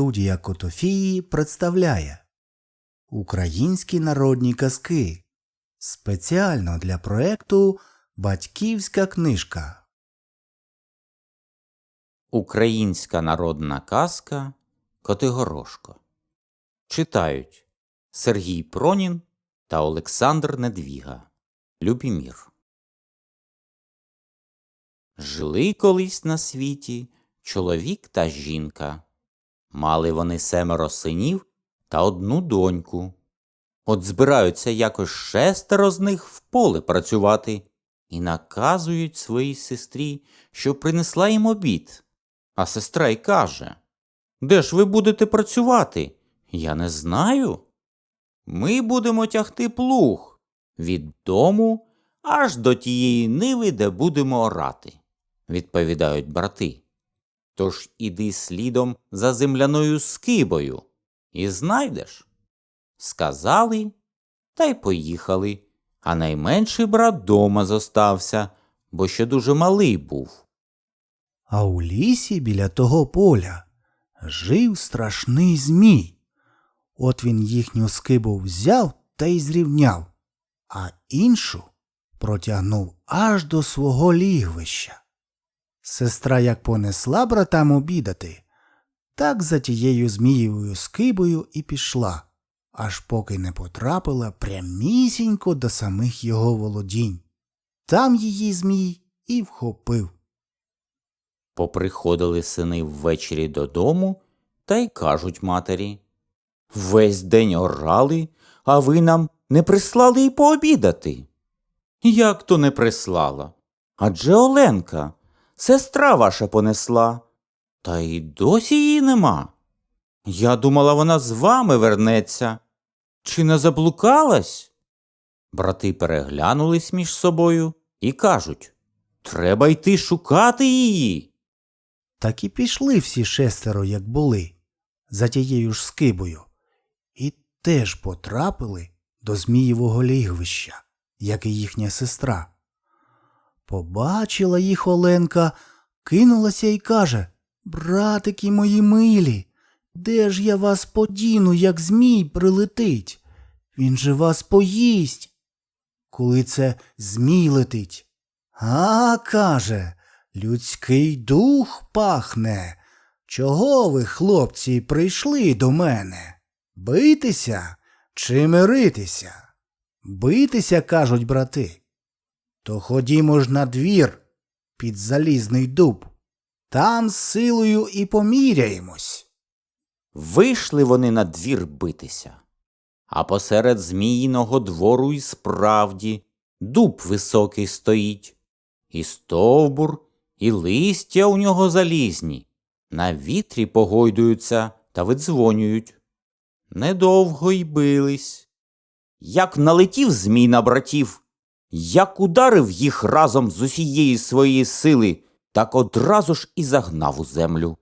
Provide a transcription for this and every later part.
Студія Котофії представляє Українські народні казки спеціально для проекту Батьківська книжка. Українська народна казка Котигорошко. Читають Сергій Пронін та Олександр Недвіга. Любімір. Жили колись на світі чоловік та жінка. Мали вони семеро синів та одну доньку. От збираються якось шестеро з них в поле працювати і наказують своїй сестрі, що принесла їм обід. А сестра й каже Де ж ви будете працювати? Я не знаю. Ми будемо тягти плуг від дому аж до тієї ниви, де будемо орати, відповідають брати. Тож іди слідом за земляною скибою і знайдеш. Сказали та й поїхали, а найменший брат дома зостався, бо ще дуже малий був. А у лісі біля того поля жив страшний змій. От він їхню скибу взяв та й зрівняв, а іншу протягнув аж до свого лігвища. Сестра як понесла братам обідати, так за тією змієвою скибою і пішла, аж поки не потрапила прямісінько до самих його володінь. Там її змій і вхопив. Поприходили сини ввечері додому та й кажуть матері Весь день орали, а ви нам не прислали й пообідати. Як то не прислала? Адже Оленка, сестра ваша понесла, та й досі її нема. Я думала, вона з вами вернеться. Чи не заблукалась? Брати переглянулись між собою і кажуть Треба йти шукати її. Так і пішли всі шестеро, як були, за тією ж скибою, і теж потрапили до Змієвого лігвища, як і їхня сестра. Побачила їх Оленка, кинулася і каже Братики мої милі, де ж я вас подіну, як змій прилетить? Він же вас поїсть. Коли це змій летить. А, каже, людський дух пахне. Чого ви, хлопці, прийшли до мене? Битися чи миритися? Битися, кажуть брати. То ходімо ж на двір під залізний дуб. Там з силою і поміряємось. Вийшли вони на двір битися. А посеред зміїного двору і справді дуб високий стоїть, і стовбур, і листя у нього залізні, на вітрі погойдуються та видзвонюють. Недовго й бились. Як налетів змій на братів, як ударив їх разом з усієї своєї сили, так одразу ж і загнав у землю.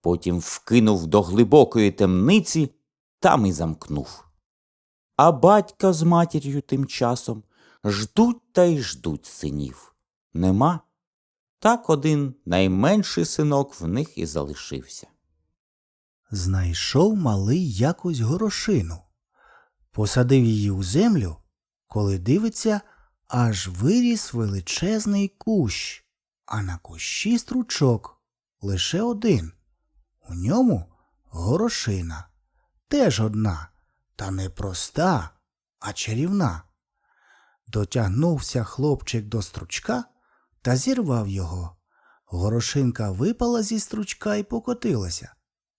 Потім вкинув до глибокої темниці, там і замкнув. А батька з матір'ю тим часом ждуть та й ждуть синів. Нема. Так один найменший синок в них і залишився. Знайшов малий якось горошину. Посадив її у землю, коли дивиться, аж виріс величезний кущ, а на кущі стручок лише один. У ньому горошина, теж одна, та не проста, а чарівна. Дотягнувся хлопчик до стручка та зірвав його. Горошинка випала зі стручка і покотилася.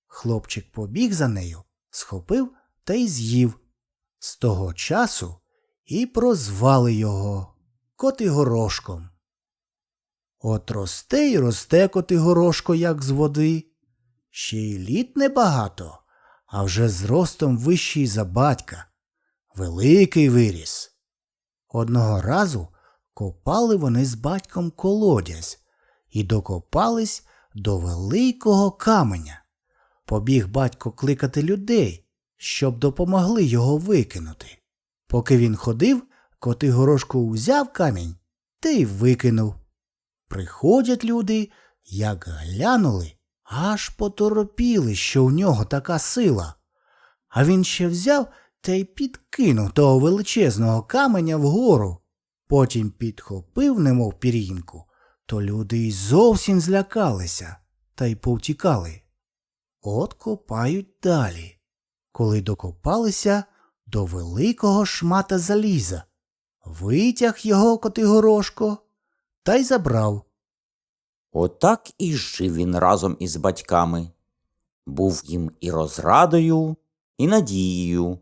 Хлопчик побіг за нею, схопив та й з'їв. З того часу і прозвали його Котигорошком. От росте й росте Котигорошко, як з води. Ще й літ небагато, а вже зростом вищий за батька. Великий виріс. Одного разу копали вони з батьком колодязь і докопались до великого каменя. Побіг батько кликати людей, щоб допомогли його викинути. Поки він ходив, Котигорошко узяв камінь та й викинув. Приходять люди, як глянули, аж поторопіли, що у нього така сила. А він ще взяв та й підкинув того величезного каменя вгору. Потім підхопив, немов пір'їнку, то люди й зовсім злякалися та й повтікали. От копають далі, коли докопалися до великого шмата заліза, витяг його Котигорошко та й забрав. Отак і жив він разом із батьками. Був їм і розрадою, і надією,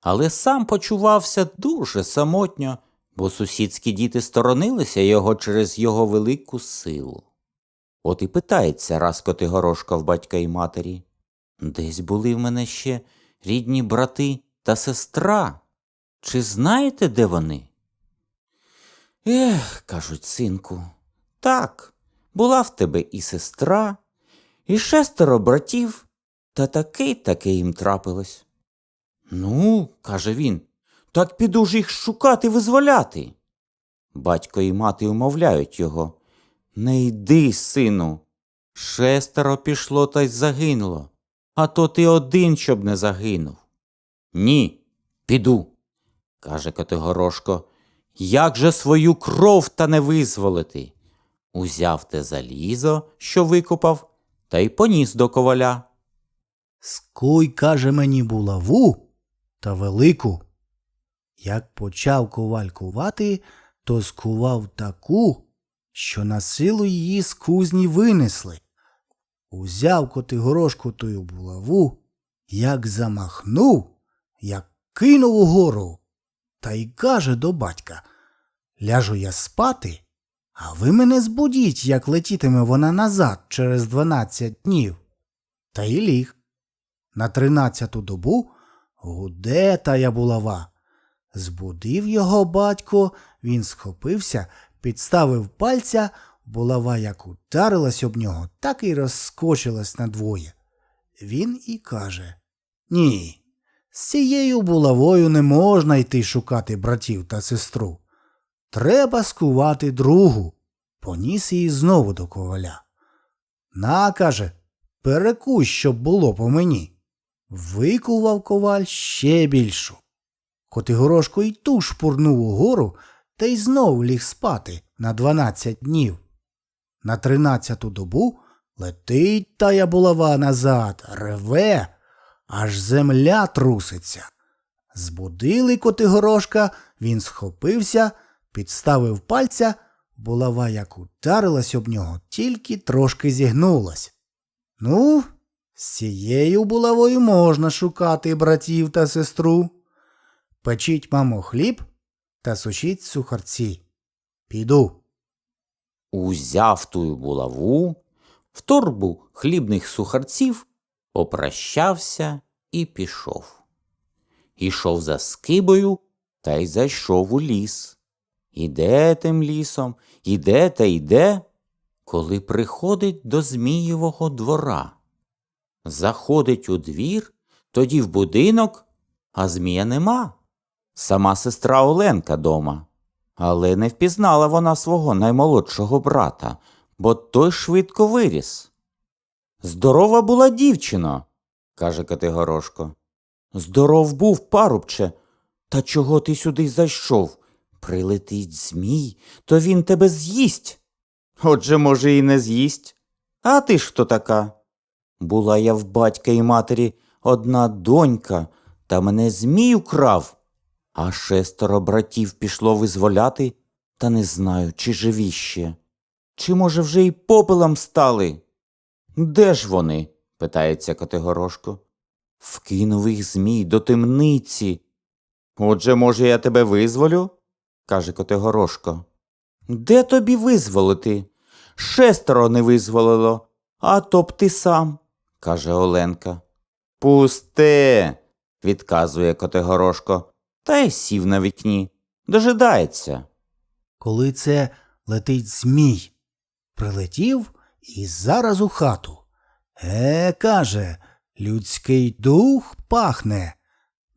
але сам почувався дуже самотньо, бо сусідські діти сторонилися його через його велику силу. От і питається раз Котигорошко в батька й матері. Десь були в мене ще рідні брати та сестра. Чи знаєте, де вони? Ех, кажуть, синку, так, була в тебе і сестра, і шестеро братів, та таке й таке їм трапилось. Ну, каже він, так піду ж їх шукати визволяти. Батько і мати умовляють його. Не йди, сину. Шестеро пішло та й загинуло, а то ти один, щоб не загинув. Ні, піду, каже Котигорошко. Як же свою кров та не визволити? Узяв те залізо, що викопав, та й поніс до коваля. Скуй, каже мені, булаву та велику. Як почав коваль кувати, то скував таку, що на силу її з кузні винесли. Узяв Котигорошку тою булаву, як замахнув, як кинув угору, та й каже до батька Ляжу я спати, а ви мене збудіть, як летітиме вона назад через дванадцять днів. Та й ліг. На тринадцяту добу гуде тая булава. Збудив його батько, він схопився, підставив пальця, булава як ударилась об нього, так і розскочилась надвоє. Він і каже Ні, з цією булавою не можна йти шукати братів та сестру. Треба скувати другу. Поніс її знову до коваля. На, каже, перекусь, щоб було по мені. Викував коваль ще більшу. Котигорошко й ту шпурнув угору та й знов ліг спати на дванадцять днів. На тринадцяту добу летить тая булава назад, реве, аж земля труситься. Збудили Котигорошка, він схопився, підставив пальця, булава як ударилась об нього, тільки трошки зігнулась. Ну, з цією булавою можна шукати братів та сестру. Печіть, мамо, хліб та сушіть сухарці. Піду. Узяв тую булаву, в торбу хлібних сухарців, попрощався і пішов. Ішов за скибою та й зайшов у ліс. Іде тим лісом, іде та йде, коли приходить до Змієвого двора. Заходить у двір, тоді в будинок, а Змія нема. Сама сестра Оленка дома. Але не впізнала вона свого наймолодшого брата, бо той швидко виріс. Здорова була дівчина, каже Категорошко. Здоров був, парубче. Та чого ти сюди зайшов? Прилетить змій, то він тебе з'їсть. Отже, може, і не з'їсть. А ти ж хто така? Була я в батька і матері одна донька, та мене змій украв. А шестеро братів пішло визволяти, та не знаю, чи живі ще. Чи, може, вже й попелом стали? Де ж вони? питається Котигорошко. Вкинув їх змій до темниці. Отже, може, я тебе визволю? каже Котигорошко. Де тобі визволити? Шестеро не визволило, а то б ти сам, каже Оленка. Пусте, відказує Котигорошко, та й сів на вікні. Дожидається. Коли це летить змій. Прилетів і зараз у хату. Е, каже, людський дух пахне.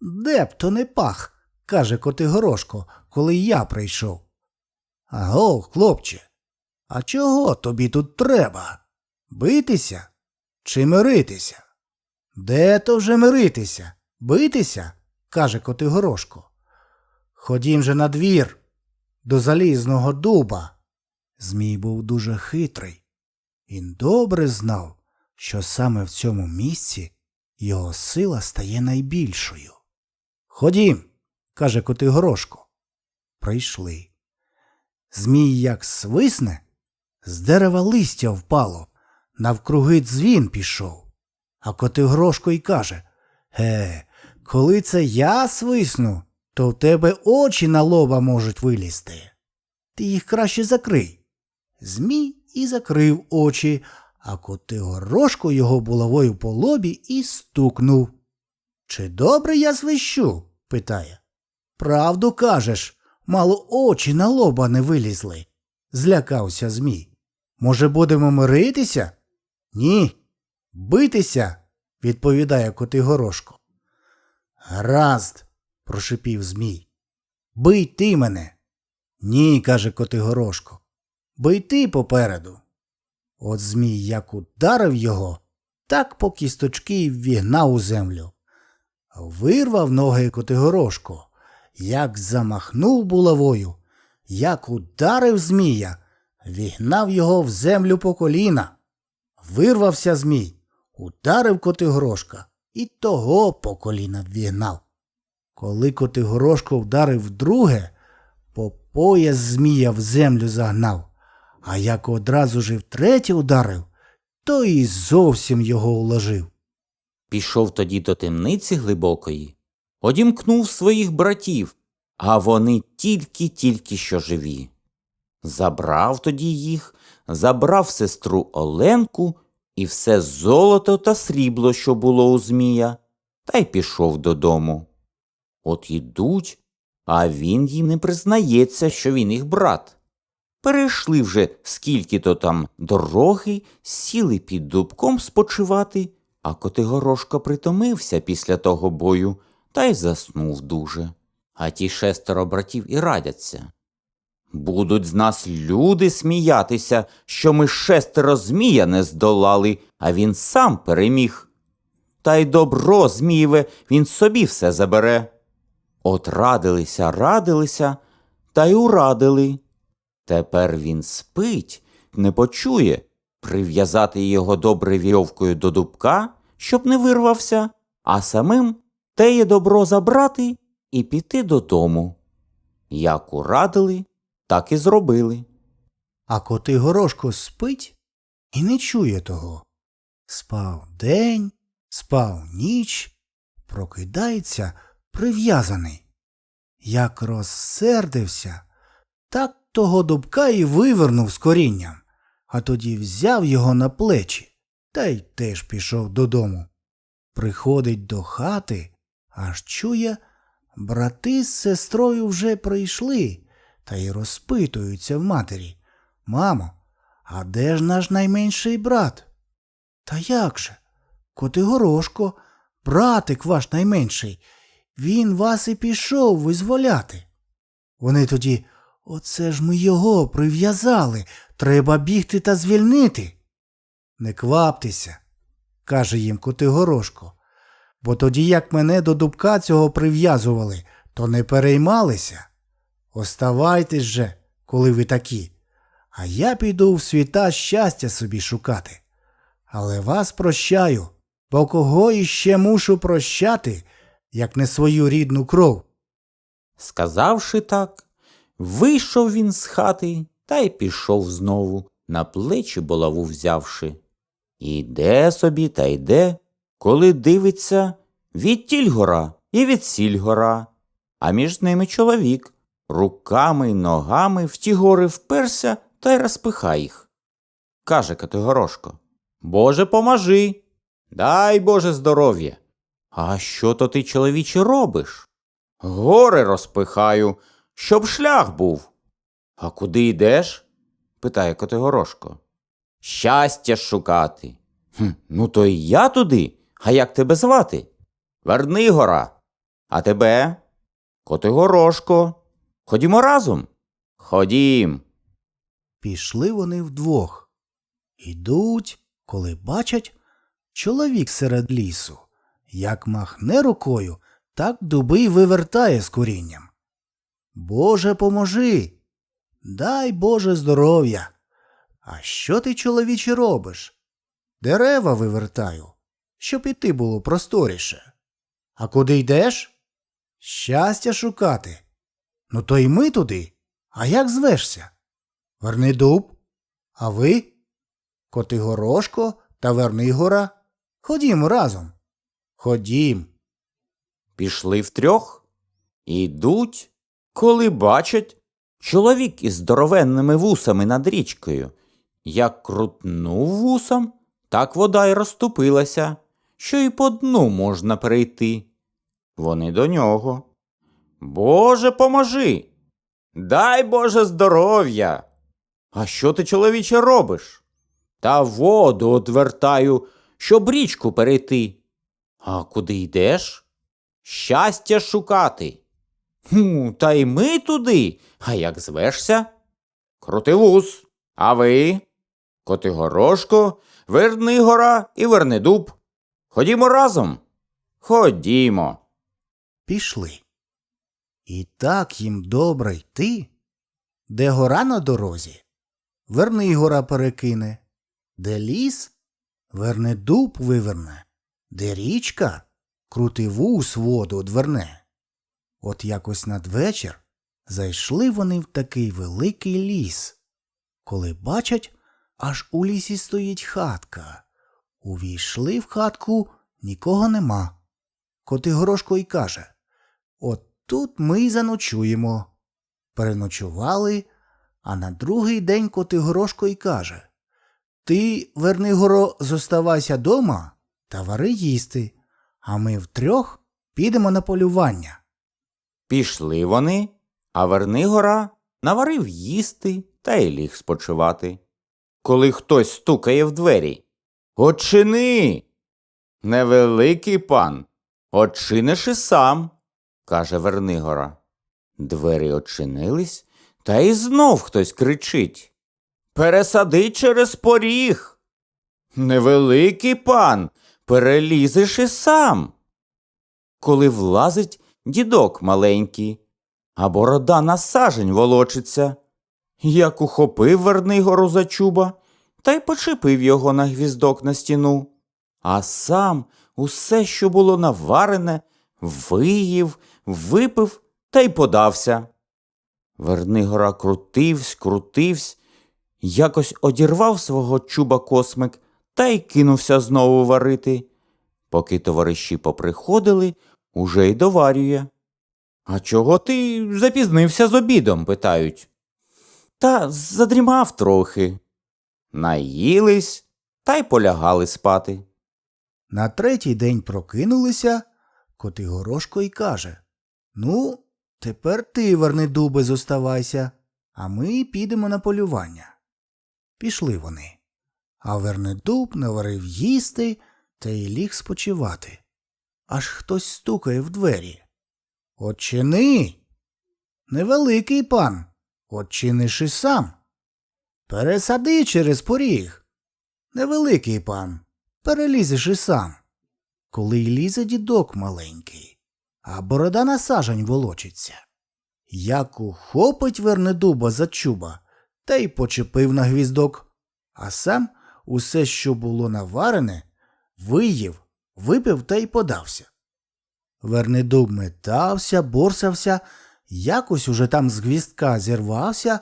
Де б то не пах, каже Котигорошко, коли я прийшов. Аго, хлопче, а чого тобі тут треба? Битися? чи миритися? Де то вже миритися? Битися? каже Котигорошко. Ходім же на двір, до залізного дуба. Змій був дуже хитрий. Він добре знав, що саме в цьому місці його сила стає найбільшою. Ходім, каже Котигорошко. Прийшли. Змій як свисне, з дерева листя впало, навкруги дзвін пішов. А Котигорошко й каже Ге, коли це я свисну, то в тебе очі на лоба можуть вилізти. Ти їх краще закрий. Змій і закрив очі, а Котигорошко його булавою по лобі і стукнув. Чи добре я свищу? питає. Правду кажеш, мало очі на лоба не вилізли, злякався Змій. Може, будемо миритися? Ні. Битися, відповідає Котигорошко. Гаразд, прошипів Змій. Бий ти мене. Ні, каже Котигорошко. Бий ти попереду. От Змій як ударив його, так по кісточки ввігнав у землю. Вирвав ноги Котигорошко, як замахнув булавою, як ударив Змія, вігнав його в землю по коліна. Вирвався Змій, ударив Котигорошка і того по коліна ввігнав. Коли Котигорошко вдарив вдруге, по пояс Змія в землю загнав, а як одразу ж і втретє ударив, то і зовсім його уложив. Пішов тоді до темниці глибокої, одімкнув своїх братів, а вони тільки-тільки що живі. Забрав тоді їх, забрав сестру Оленку і все золото та срібло, що було у Змія, та й пішов додому. От ідуть, а він їм не признається, що він їх брат. Перейшли вже скільки то там дороги, сіли під дубком спочивати, а Котигорошко притомився після того бою та й заснув дуже. А ті шестеро братів і радяться. Будуть з нас люди сміятися, що ми шестеро змія не здолали, а він сам переміг. Та й добро, Змієве, він собі все забере. От радилися, радилися, та й урадили. Тепер він спить, не почує, прив'язати його добре вірьовкою до дубка, щоб не вирвався, а самим теє добро забрати і піти додому. Як урадили, так і зробили. А Котигорошко спить і не чує того. Спав день, спав ніч, прокидається прив'язаний. Як розсердився, так того дубка і вивернув з корінням, а тоді взяв його на плечі та й теж пішов додому. Приходить до хати, аж чує, брати з сестрою вже прийшли та й розпитуються в матері. Мамо, а де ж наш найменший брат? Та як же? Котигорошко, братик ваш найменший, він вас і пішов визволяти. Вони тоді, оце ж ми його прив'язали, треба бігти та звільнити. Не кваптеся, каже їм Котигорошко, бо тоді, як мене до дубка цього прив'язували, то не переймалися. Оставайтесь же, коли ви такі, а я піду в світа щастя собі шукати. Але вас прощаю, бо кого іще мушу прощати, як не свою рідну кров. Сказавши так, вийшов він з хати та й пішов знову, на плечі булаву взявши. Іде собі та йде, коли дивиться відтіль гора і відсіль гора, а між ними чоловік руками й ногами в ті гори вперся та й розпихає їх. Каже Категорошко Боже, поможи, дай Боже здоров'я. А що то ти, чоловіче, робиш? Гори розпихаю, щоб шлях був. А куди йдеш? питає Котигорошко. Щастя шукати. Хм, ну то й я туди. А як тебе звати? Вернигора. А тебе? Котигорошко. Ходімо разом. Ходім. Пішли вони вдвох. Ідуть, коли бачать, чоловік серед лісу. Як махне рукою, так дуби й вивертає з корінням. Боже, поможи. Дай Боже здоров'я. А що ти, чоловіче, робиш? Дерева вивертаю, щоб іти було просторіше. А куди йдеш? Щастя шукати. Ну то й ми туди. А як звешся? Верни дуб. А ви? Котигорошко та Вернигора? Ходімо разом. Ходім. Пішли втрьох, ідуть, коли бачать чоловік із здоровенними вусами над річкою. Як крутнув вусом, так вода й розступилася, що й по дну можна перейти. Вони до нього. Боже, поможи! Дай Боже здоров'я! А що ти, чоловіче, робиш? Та воду одвертаю, щоб річку перейти. А куди йдеш? Щастя шукати. Хм, та й ми туди. А як звешся? Крутивус. А ви? Котигорошко, Вернигора і Вернедуб. Ходімо разом. Ходімо. Пішли. І так їм добре йти. Де гора на дорозі, Вернигора перекине, де ліс, верне дуб виверне, де річка, крутий вус воду одверне. От якось надвечір зайшли вони в такий великий ліс, коли бачать, аж у лісі стоїть хатка. Увійшли в хатку, нікого нема. Котигорошко й каже От тут ми й заночуємо. Переночували, а на другий день Котигорошко й каже Ти, Вернигоро, зоставайся дома та вари їсти, а ми втрьох підемо на полювання. Пішли вони, а Вернигора наварив їсти та й ліг спочивати. Коли хтось стукає в двері. Очини. Невеликий пан. Очиниш і сам, каже Вернигора. Двері очинились, та й знов хтось кричить. Пересади через поріг. Невеликий пан, перелізеш і сам. Коли влазить дідок маленький, а борода на сажень волочиться. Як ухопив Вернигору за чуба та й почепив його на гвіздок на стіну, а сам усе, що було наварене, виїв, випив та й подався. Вернигора крутивсь, крутивсь, якось одірвав свого чуба космик та й кинувся знову варити. Поки товариші поприходили, уже й доварює. А чого ти запізнився з обідом? питають. Та задрімав трохи. Наїлись та й полягали спати. На третій день прокинулися, Котигорошко й каже Ну, тепер ти, Вернидубе, зоставайся, а ми підемо на полювання. Пішли вони. А Вернидуб наварив їсти та й ліг спочивати. Аж хтось стукає в двері. Отчини. Невеликий пан. Отчиниш і сам. Пересади через поріг. Невеликий пан. Перелізеш і сам. Коли й лізе дідок маленький, а борода на сажень волочиться. Як ухопить Вернедуба за чуба, та й почепив на гвіздок, а сам усе, що було наварене, виїв, випив та й подався. Вернедуб метався, борсався, якось уже там з гвіздка зірвався,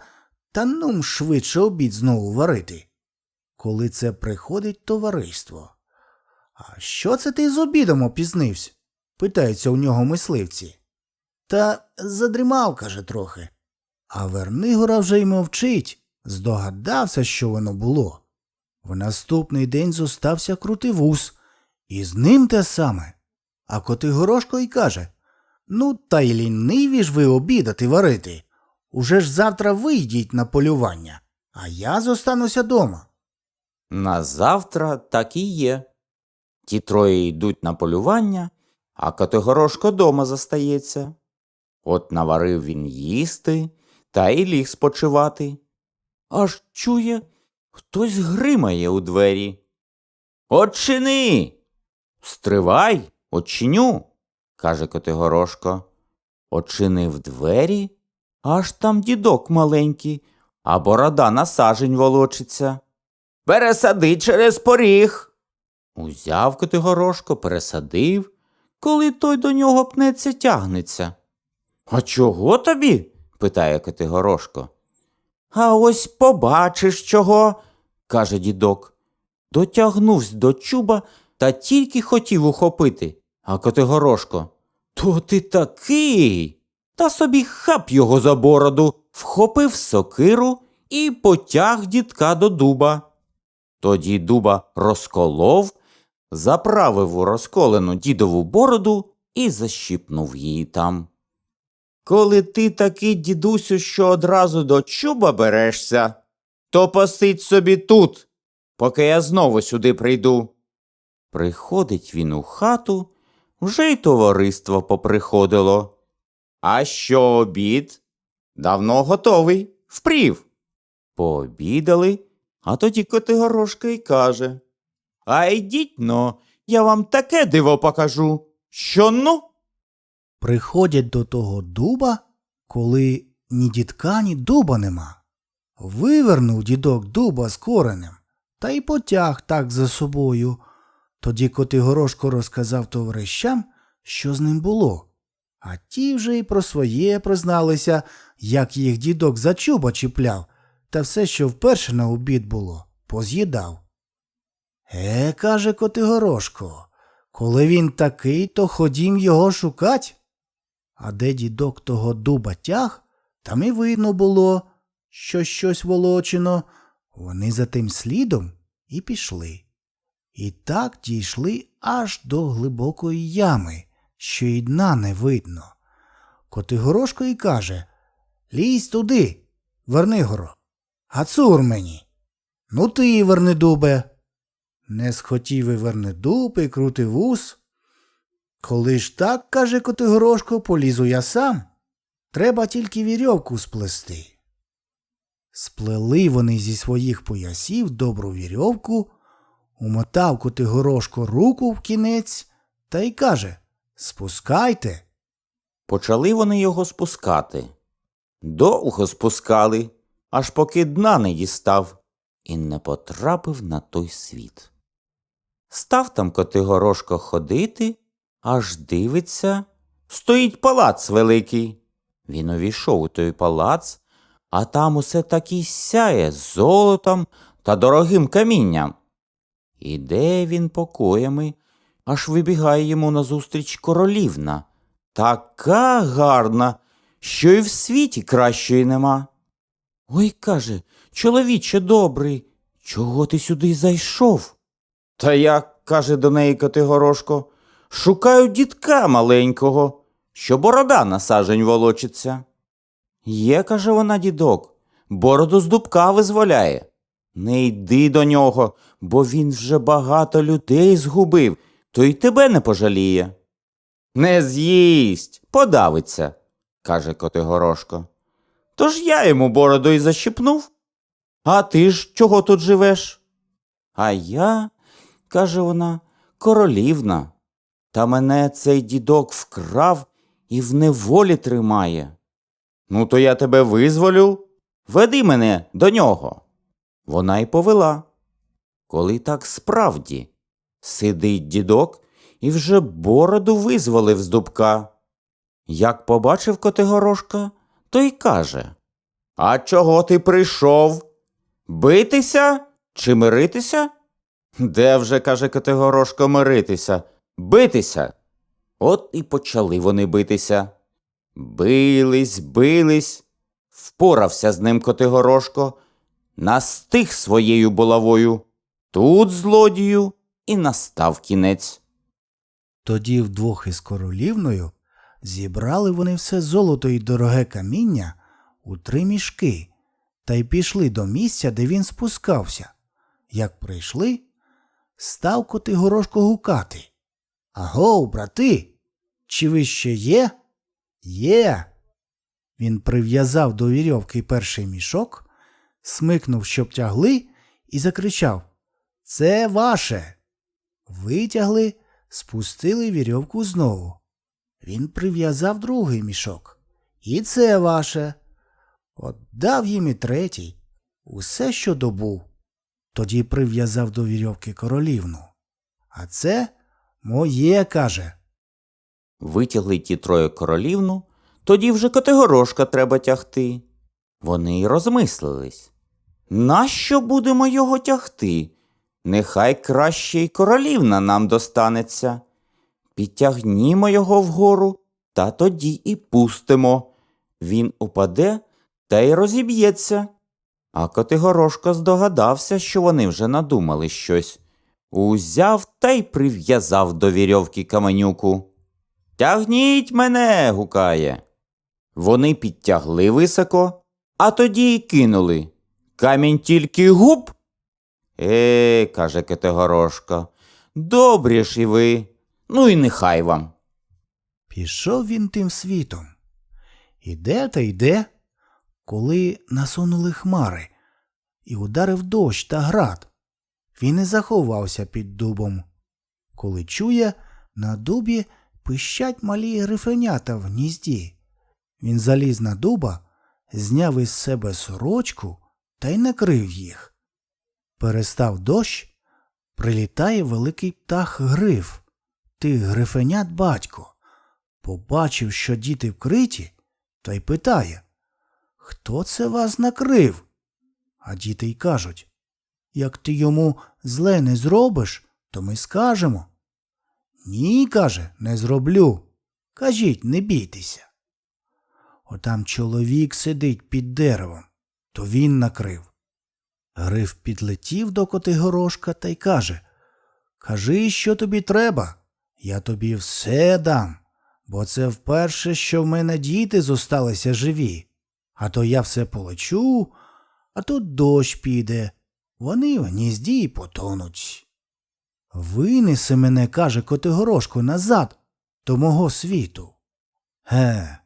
та нум швидше обід знову варити. Коли це приходить товариство. А що це ти з обідом опізнився? питаються у нього мисливці. Та задрімав, каже трохи. А Вернигора вже й мовчить, здогадався, що воно було. В наступний день зостався крутивус, і з ним те саме. А Котигорошко й каже Ну, та й ліниві ж ви обідати варити. Уже ж завтра вийдіть на полювання, а я зостануся дома. На завтра так і є. Ті троє йдуть на полювання, а Котигорошко дома застається. От наварив він їсти та й ліг спочивати. Аж чує, хтось гримає у двері. Очини. Стривай, очиню, каже Котигорошко. Очинив двері, аж там дідок маленький, а борода на сажень волочиться. Пересади через поріг. Узяв Котигорошко, пересадив, коли той до нього пнеться тягнеться. А чого тобі? питає Котигорошко. А ось побачиш чого, каже дідок. Дотягнувся до чуба та тільки хотів ухопити. А Котигорошко. То ти такий. Та собі хап його за бороду, вхопив сокиру і потяг дідка до дуба. Тоді дуба розколов, заправив у розколену дідову бороду і защіпнув її там. Коли ти такий, дідусю, що одразу до чуба берешся, то посидь собі тут, поки я знову сюди прийду. Приходить він у хату, вже й товариство поприходило. А що обід? Давно готовий, впрів. Пообідали, а тоді Котигорошка й каже. А йдіть но, я вам таке диво покажу. Що ну? Приходять до того дуба, коли ні дідка, ні дуба нема. Вивернув дідок дуба з коренем та й потяг так за собою. Тоді Котигорошко розказав товаришам, що з ним було. А ті вже й про своє призналися, як їх дідок за чуба чіпляв, та все, що вперше на обід було, поз'їдав. Е, каже Котигорошко, коли він такий, то ходім його шукать. А де дідок того дуба тяг, там і видно було, що щось волочено. Вони за тим слідом і пішли. І так дійшли аж до глибокої ями, що й дна не видно. Котигорошко й каже Лізь туди, Вернигоро, гацур мені. Ну ти, Вернедубе. Не схотів і Вернедуб і крутив ус. Коли ж так, каже Котигорошко, полізу я сам. Треба тільки вірьовку сплести. Сплели вони зі своїх поясів добру вірьовку, умотав Котигорошко руку в кінець та й каже Спускайте. Почали вони його спускати. Довго спускали, аж поки дна не дістав і не потрапив на той світ. Став там Котигорошко ходити, аж дивиться, стоїть палац великий. Він увійшов у той палац, а там усе так і сяє золотом та дорогим камінням. Іде він покоями, аж вибігає йому назустріч королівна. Така гарна, що й в світі кращої нема. Ой, каже, чоловіче добрий, чого ти сюди зайшов? Та я, каже до неї Котигорошко, шукаю дітка маленького, що борода на сажень волочиться. Є, каже вона, дідок, бороду з дубка визволяє. Не йди до нього, бо він вже багато людей згубив, то й тебе не пожаліє. Не з'їсть, подавиться, каже Котигорошко. Тож я йому бороду й защипнув. А ти ж чого тут живеш? А я, каже вона, королівна. Та мене цей дідок вкрав і в неволі тримає. Ну, то я тебе визволю. Веди мене до нього. Вона й повела. Коли так справді сидить дідок і вже бороду визволив з дубка. Як побачив Котигорошка, то й каже А чого ти прийшов? Битися чи миритися? Де вже, каже Котигорошко, миритися? Битися. От і почали вони битися. Бились, бились, впорався з ним Котигорошко, настиг своєю булавою. Тут злодію і настав кінець. Тоді вдвох із королівною зібрали вони все золото й дороге каміння у три мішки та й пішли до місця, де він спускався. Як прийшли, став Котигорошко гукати. Агов, брати, чи ви ще є? Є. Він прив'язав до вірьовки перший мішок, смикнув, щоб тягли, і закричав Це ваше. Витягли, спустили вірьовку знову. Він прив'язав другий мішок. І це ваше. От дав їм і третій. Усе, що добув. Тоді прив'язав до вірьовки королівну. А це моє, каже. Витягли ті троє королівну, тоді вже Котигорошка треба тягти. Вони й розмислились. Нащо будемо його тягти? Нехай краще й королівна нам достанеться. Підтягнімо його вгору, та тоді і пустимо. Він упаде та й розіб'ється. А Котигорошко здогадався, що вони вже надумали щось. Узяв та й прив'язав до вірьовки каменюку. Тягніть мене. гукає. Вони підтягли високо, а тоді й кинули. Камінь тільки губ. Е, каже Кетегорошко, добрі ж і ви. Ну і нехай вам. Пішов він тим світом. Іде та йде, коли насунули хмари, і ударив дощ та град. Він і заховався під дубом. Коли чує, на дубі пищать малі грифенята в гнізді. Він заліз на дуба, зняв із себе сорочку та й накрив їх. Перестав дощ, прилітає великий птах гриф. Тих грифенят батько. Побачив, що діти вкриті, та й питає Хто це вас накрив? А діти й кажуть Як ти йому зле не зробиш, то ми скажемо. Ні, каже, не зроблю. Кажіть, не бійтеся. Отам чоловік сидить під деревом, то він накрив. Гриф підлетів до Котигорошка та й каже Кажи, що тобі треба, я тобі все дам, бо це вперше, що в мене діти зосталися живі. А то я все полечу, а тут дощ піде, вони в гнізді й потонуть. Винеси мене, каже Котигорошко, назад до мого світу. Ге,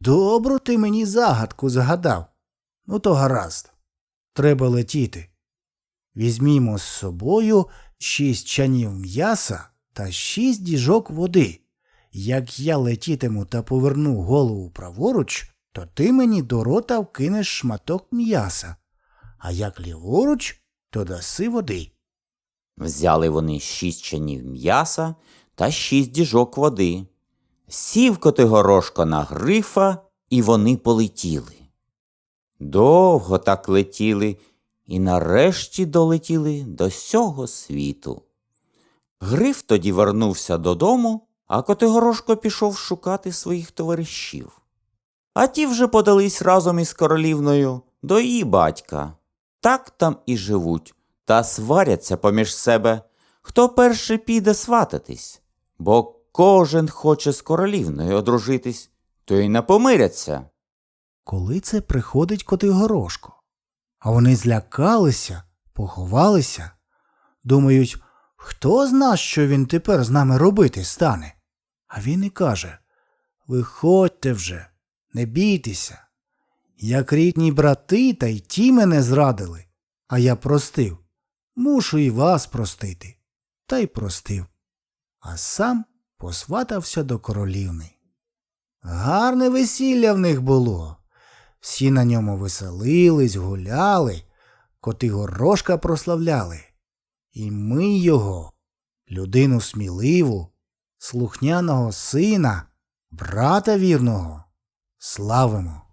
добру ти мені загадку загадав. Ну, то гаразд. Треба летіти. Візьмімо з собою шість чанів м'яса та шість діжок води. Як я летітиму та поверну голову праворуч, то ти мені до рота вкинеш шматок м'яса, а як ліворуч, то даси води. Взяли вони шість чанів м'яса та шість діжок води. Сів Котигорошко на грифа, і вони полетіли. Довго так летіли і нарешті долетіли до сього світу. Гриф тоді вернувся додому, а Котигорошко пішов шукати своїх товаришів. А ті вже подались разом із королівною до її батька. Так там і живуть, та сваряться поміж себе, хто перший піде свататись, бо кожен хоче з королівною одружитись, то й не помиряться. Коли це приходить Котигорошко? А вони злякалися, поховалися, думають, хто зна, що він тепер з нами робити стане? А він і каже Виходьте вже, не бійтеся. Як рідні брати, та й ті мене зрадили, а я простив. Мушу і вас простити. Та й простив. А сам посватався до королівни. Гарне весілля в них було. Всі на ньому веселились, гуляли, коти горошка прославляли. І ми його, людину сміливу, слухняного сина, брата вірного, славимо.